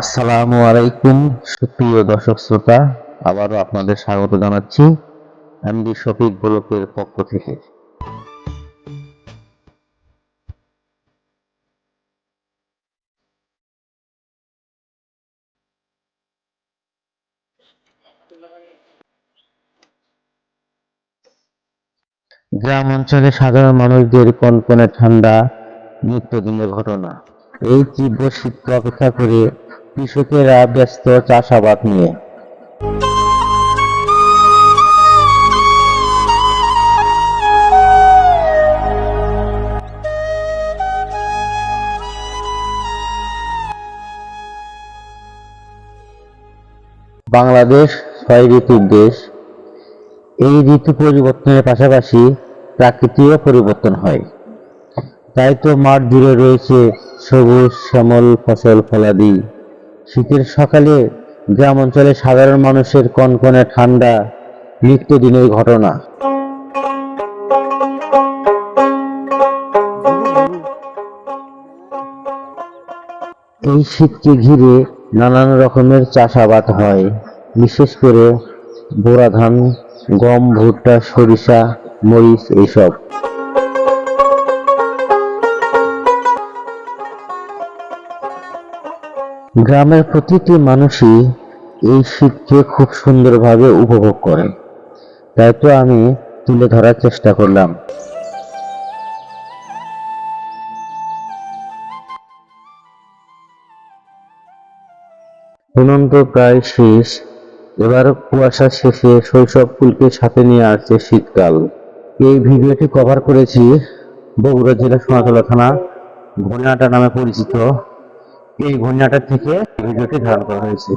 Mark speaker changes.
Speaker 1: আসসালামু আলাইকুম সুপ্রিয় দর্শক শ্রোতা। আবারও আপনাদের স্বাগত জানাচ্ছি এমডি শফিক গোলকের পক্ষ থেকে। গ্রাম অঞ্চলে সাধারণ মানুষদের কনকনে ঠান্ডা নিত্যদিনের ঘটনা? এই তীব্র শীতকে অপেক্ষা করে কৃষকেরা ব্যস্ত চাষাবাদ নিয়ে। বাংলাদেশ ছয় ঋতুর দেশ। এই ঋতু পরিবর্তনের পাশাপাশি প্রাকৃতিক পরিবর্তন হয়। তাই তো মাঠ জুড়ে রয়েছে সবুজ, শ্যামল ফসল, ফলাদি। শীতের সকালে গ্রাম অঞ্চলে সাধারণ মানুষের কনকনে ঠান্ডা, নিত্যদিনের ঘটনা। এই শীতকে ঘিরে নানান রকমের চাষাবাদ হয়। বিশেষ করে বোরা ধান গম, ভুট্টা, সরিষা মরিচ, এইসব। গ্রামের প্রতিটি মানুষই এই শীতকে খুব সুন্দরভাবে উপভোগ করে। তাই তো আমি তুলে ধরার চেষ্টা করলাম। হেমন্ত প্রায় শেষ। এবার কুয়াশা শেষে শৈশব ফুলকে সাথে নিয়ে আসছে শীতকাল। এই ভিডিওটি কভার করেছি বগুড়া জেলা সোনাতলা থানা ঘনিয়াটা নামে পরিচিত। এই ঘনিয়াটা থেকে ভিডিওটি ধারণ করা হয়েছে।